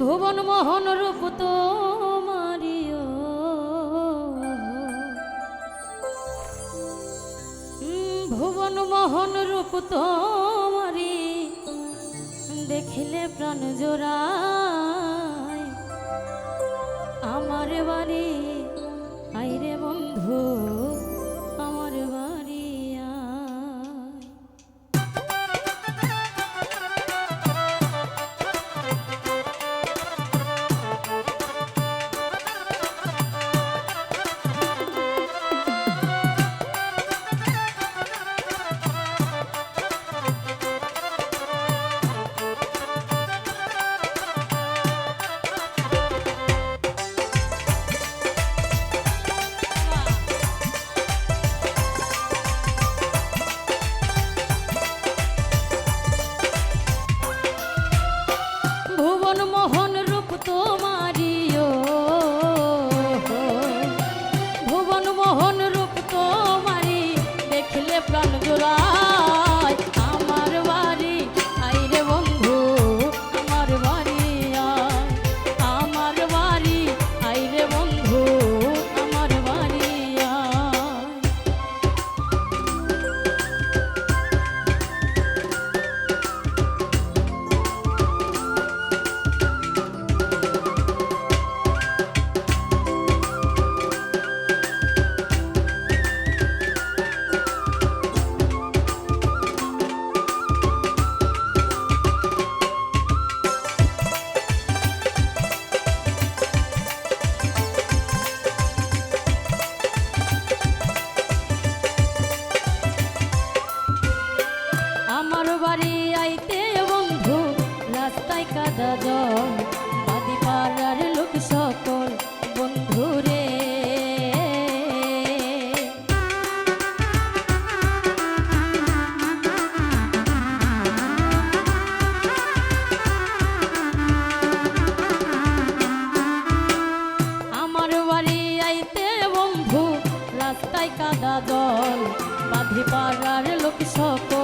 ভুবন মোহন রূপ তো মারিও ভুবন মোহন রূপ তো মারি দেখিলে প্রাণ জোড়া আমার বাড়ি, আইরে বন্ধু। সাদা দল বাঁধে পাড়ার লোক সক